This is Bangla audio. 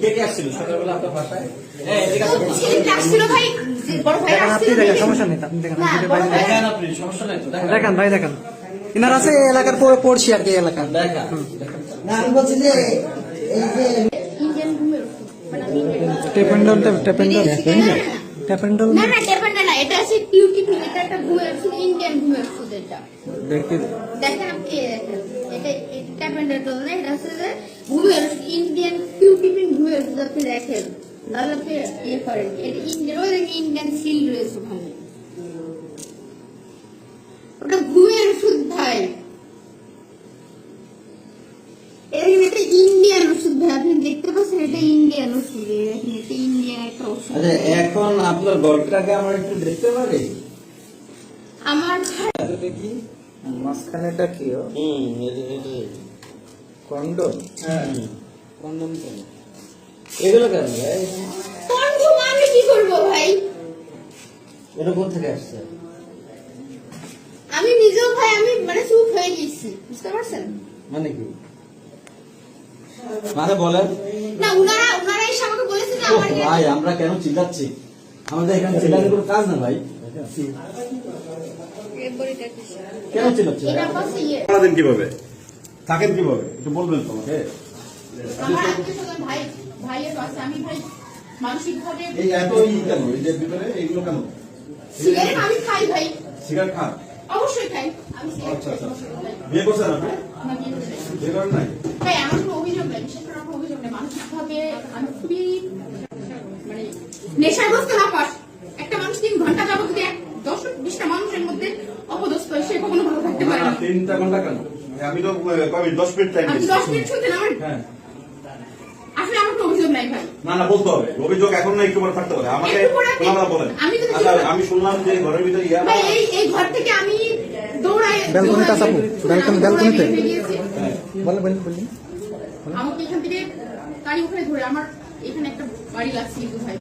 কে কে আসছিল সকালবেলা আপনার বাসায়। হ্যাঁ ভাই। দেখেন দেখেন দেখেন। ভাই- দেখেন দেখেন। দেখেন দেখেন। আছে এলাকার পর- পড়শি আর কি ওষুধ। মানে আমি ইন্ডিয়ান- টেপেন্ডল। টেপেন্ডল টেপেন্ডল না না টেপেন্ডা না এটা আছে এটা একটা ঘুমের ওষুধ ইন্ডিয়ান ঘুমের ওষুধ এটা। দেখেন আপনি এটা না এটা ঘুমের আপনি দেখেন। তাহলে আপনি ইয়ে করেন। এটা ইন্ডিয়ান ইন্ডিয়ান সিল রয়েছে ওখানে। ওটা ঘুমের ওষুধ ভাই। এটা ইন্ডিয়ান ওষুধ ভাই। আপনি দেখতে পাচ্ছেন এটা ইন্ডিয়ান ওষুধ। এটা ইন্ডিয়ান একটা ওষুধ। আচ্ছা এখন আপনার গল্পটাকে আমার একটু দেখতে পারি? আমার দেখি। মাঝখানেটা কি কন্ডম? হ্যাঁ। কন্ডম কেন? এগুলো কেন ভাই? কনফার্ম আমি কি করব ভাই? এটা কোথা থেকে আসছে? আমি নিজেও ভাই আমি মানে চুপ হয়ে গেছি বুঝতে পারছেন? মানে কি? মানে বলেন। না উনারা উনারা এসে আমাকে বলেছে যে আমার ভাই আমরা কেন চিল্লাচ্ছি? আমাদের এখানে চিল্লানোর কোনো কাজ না ভাই। কেন চিল্লাচ্ছি পাশে ইয়ে। কীভাবে? থাকেন কীভাবে? একটু বলবেন তো আমাকে। আমার আত্মীয় ভাই ভাইয়ের পাশে আমি ভাই মানসিক এই এত ই কেন? এই যে ভিতরে এইগুলো কেন? সিগারেট আমি খাই ভাই। সিগারেট খান? অবশ্যই খাই। আমি সিগারেট আচ্ছা, আচ্ছা। বিয়ে করছেন আপনি? না, বিয়ে করি নাই। বিয়ে করেন নাই? ভাই আমার কোনো অভিযোগ নেই বিশেষ করে আমার অভিযোগ নেই। মানসিক আমি খুবই মানে নেশাগ্রস্ত না একটা মানুষ তিন ঘণ্টা যাব যদি এক দশ বিশটা মানুষের মধ্যে অপদস্থ হয়, সে কখনো ভালো থাকতে পারে না, তিনটা ঘণ্টা কেন? আমি তো দশ মিনিট টাইম দশ মিনিট শুনছেন আমার হ্যাঁ আসলে আমার কোনো অভিযোগ নাই ভাই না না বলতে হবে। অভিযোগ এখন না একটু পরে থাকতে পারে আমাকে একটু পরে আপনি- খোলামেলা বলেন। আমি আচ্ছা আমি শুনলাম যে ঘরের ভিতরে ইয়া ভাই এই এই ঘর থেকে আমি দৌড়াই ব্যালকনিতে আসাবো? ব্যালকনি- ব্যালকনিতে? বলে বলে বলে আমাকে এখান থেকে গাড়ি ওখানে ধরে আমার এখানে একটা বাড়ি লাগছে কিন্তু ভাই।